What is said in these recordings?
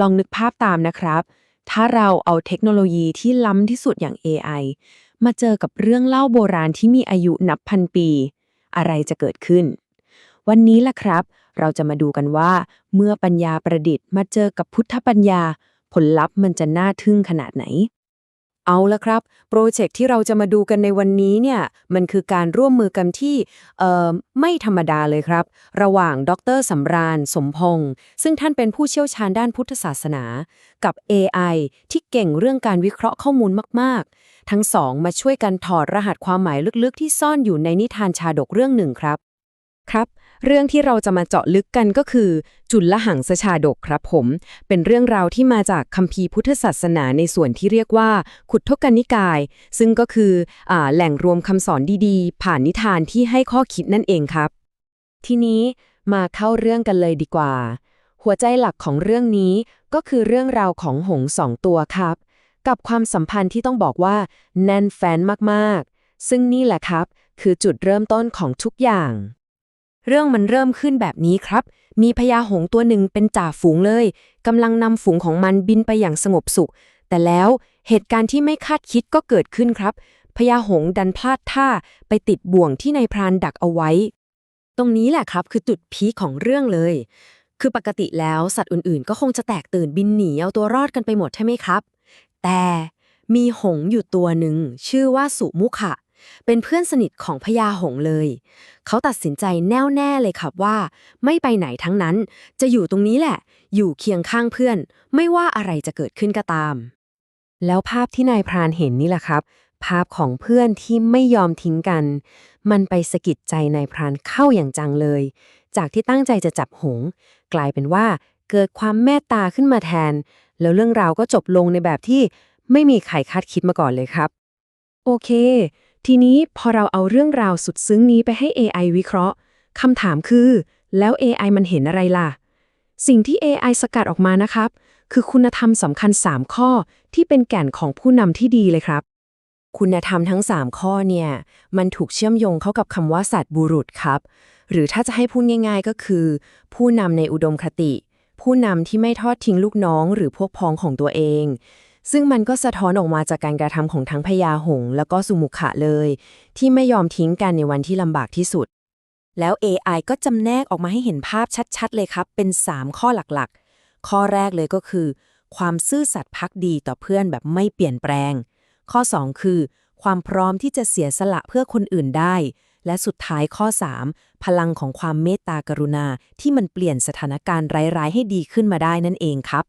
ลองนึกภาพตามนะครับ ถ้าเราเอาเทคโนโลยีที่ล้ำที่สุดอย่าง AI มาเจอกับเรื่องเล่าโบราณที่มีอายุนับพันปี อะไรจะเกิดขึ้น วันนี้ล่ะครับ เราจะมาดูกันว่า เมื่อปัญญาประดิษฐ์มาเจอกับพุทธปัญญา ผลลัพธ์มันจะน่าทึ่งขนาดไหน เอาละครับโปรเจกต์ที่เราจะมาดูกันในวันนี้เนี่ยมันคือการร่วมมือกันที่เอ่อไม่ธรรมดาเลยครับ ระหว่างดรสำราญ สมพงษ์ซึ่งท่านเป็นผู้เชี่ยวชาญด้านพุทธศาสนา กับ AI ที่เก่งเรื่องการวิเคราะห์ข้อมูลมาก ๆ ทั้งสองมาช่วยกันถอดรหัสความหมายลึกๆ ที่ซ่อนอยู่ในนิทานชาดกเรื่องหนึ่งครับ ครับ เรื่องที่เราจะมาเจาะลึกกันก็คือ จุลหังสชาดกครับผม เป็นเรื่องราวที่มาจากคัมภีร์พุทธศาสนาในส่วนที่เรียกว่า ขุททกนิกาย ซึ่งก็คืออแหล่งรวมคำสอนดีๆ ผ่านนิทานที่ให้ข้อคิดนั่นเองครับ ทีนี้มาเข้าเรื่องกันเลยดีกว่า หัวใจหลักของเรื่องนี้ก็คือเรื่องราวของหงสองตัวครับ กับความสัมพันธ์ที่ต้องบอกว่า แน่นแฟนมากๆ ซึ่งนี่แหละครับ คือจุดเริ่มต้นของทุกอย่าง เรื่องมันเริ่มขึ้นแบบนี้ครับ มีพญาหงตัวหนึ่งเป็นจ่าฝูงเลยกำลังนำฝูงของมันบินไปอย่างสงบสุข แต่แล้วเหตุการณ์ที่ไม่คาดคิดก็เกิดขึ้นครับพญาหงดันพลาดท่าไปติดบ่วงที่นายพรานดักเอาไว้ ตรงนี้แหละครับคือจุดพีคของเรื่องเลย คือปกติแล้วสัตว์อื่นๆ ก็คงจะแตกตื่นบินหนีเอาตัวรอดกันไปหมดใช่ไหมครับ แต่มีหงอยู่ตัวหนึ่งชื่อว่าสุมุขะ เป็นเพื่อนสนิทของพญาหงเลย เขาตัดสินใจแน่วแน่เลยครับว่า ไม่ไปไหนทั้งนั้น จะอยู่ตรงนี้แหละ อยู่เคียงข้างเพื่อน ไม่ว่าอะไรจะเกิดขึ้นก็ตาม แล้วภาพที่นายพรานเห็นนี่แหละครับ ภาพของเพื่อนที่ไม่ยอมทิ้งกัน มันไปสะกิดใจนายพรานเข้าอย่างจังเลย จากที่ตั้งใจจะจับหง กลายเป็นว่าเกิดความเมตตาขึ้นมาแทน แล้วเรื่องราวก็จบลงในแบบที่ไม่มีใครคาดคิดมาก่อนเลยครับ โอเค ทีนี้พอเราเอาเรื่องราวสุดซึ้งนี้ไปให้ AI วิเคราะห์คำถามคือ แล้ว AI มันเห็นอะไรล่ะ สิ่งที่ AI สกัดออกมานะครับ คือคุณธรรมสำคัญ 3 ข้อที่เป็นแก่นของผู้นำที่ดีเลยครับ คุณธรรมทั้ง 3 ข้อเนี่ย มันถูกเชื่อมโยงเข้ากับคำว่าสัตว์บุรุษครับ หรือถ้าจะให้พูดง่าย ๆ ก็คือ ผู้นำในอุดมคติ ผู้นำที่ไม่ทอดทิ้งลูกน้อง หรือพวกพ้องของตัวเอง ซึ่งมันก็สะท้อนออกมาจากการกระทำของทั้งพญาหงส์แล้วก็สุมุขะเลย ที่ไม่ยอมทิ้งกันในวันที่ลำบากที่สุด แล้ว AI ก็จำแนกออกมาให้เห็นภาพชัดๆ เลยครับ เป็น 3 ข้อหลักๆ ข้อแรกเลยก็คือ ความซื่อสัตย์พักดีต่อเพื่อนแบบไม่เปลี่ยนแปลง ข้อ 2 คือ ความพร้อมที่จะเสียสละเพื่อคนอื่นได้ และสุดท้ายข้อ 3 พลังของความเมตตากรุณาที่มันเปลี่ยนสถานการณ์ร้ายๆ ให้ดีขึ้นมาได้นั่นเองครับ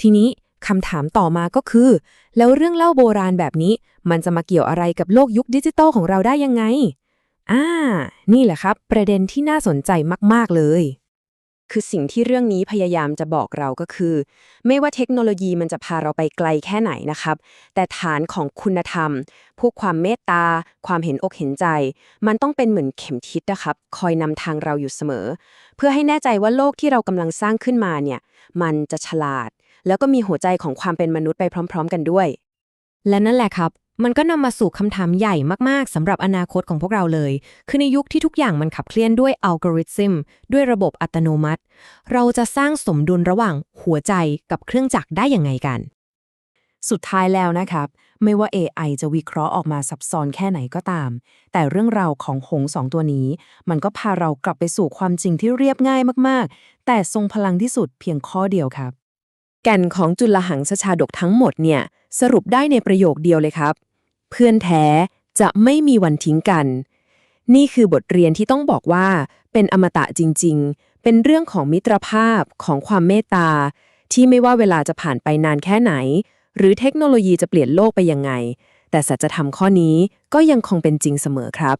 ทีนี้ คำถามต่อมาก็คือ แล้วเรื่องเล่าโบราณแบบนี้ มันจะมาเกี่ยวอะไรกับโลกยุคดิจิตอลของเราได้ยังไง อ่า นี่แหละครับ ประเด็นที่น่าสนใจมาก ๆ เลย คือสิ่งที่เรื่องนี้พยายามจะบอกเราก็คือ ไม่ว่าเทคโนโลยีมันจะพาเราไปไกลแค่ไหนนะครับ แต่ฐานของคุณธรรม พวกความเมตตา ความเห็นอกเห็นใจ มันต้องเป็นเหมือนเข็มทิศนะครับ คอยนำทางเราอยู่เสมอ เพื่อให้แน่ใจว่าโลกที่เรากำลังสร้างขึ้นมาเนี่ย มันจะฉลาด แล้วก็มีหัวใจของความเป็นมนุษย์ไปพร้อม ๆ กันด้วย และนั่นแหละครับ มันก็นำมาสู่คำถามใหญ่มากๆสำหรับอนาคตของพวกเราเลย คือในยุคที่ทุกอย่างมันขับเคลื่อนด้วยอัลกอริทึมด้วยระบบอัตโนมัติ เราจะสร้างสมดุลระหว่างหัวใจกับเครื่องจักรได้ยังไงกัน สุดท้ายแล้วนะครับ ไม่ว่า AI จะวิเคราะห์ออกมาซับซ้อนแค่ไหนก็ตาม แต่เรื่องราวของหงส์สองตัวนี้ มันก็พาเรากลับไปสู่ความจริงที่เรียบง่ายมากๆ แต่ทรงพลังที่สุดเพียงข้อเดียวครับ แก่นของจุลหังสชาดกทั้งหมดเนี่ยสรุปได้ในประโยคเดียวเลยครับ เพื่อนแท้จะไม่มีวันทิ้งกัน นี่คือบทเรียนที่ต้องบอกว่า เป็นอมตะจริง ๆ เป็นเรื่องของมิตรภาพของความเมตตา ที่ไม่ว่าเวลาจะผ่านไปนานแค่ไหน หรือเทคโนโลยีจะเปลี่ยนโลกไปยังไง แต่สัจธรรมข้อนี้ก็ยังคงเป็นจริงเสมอครับ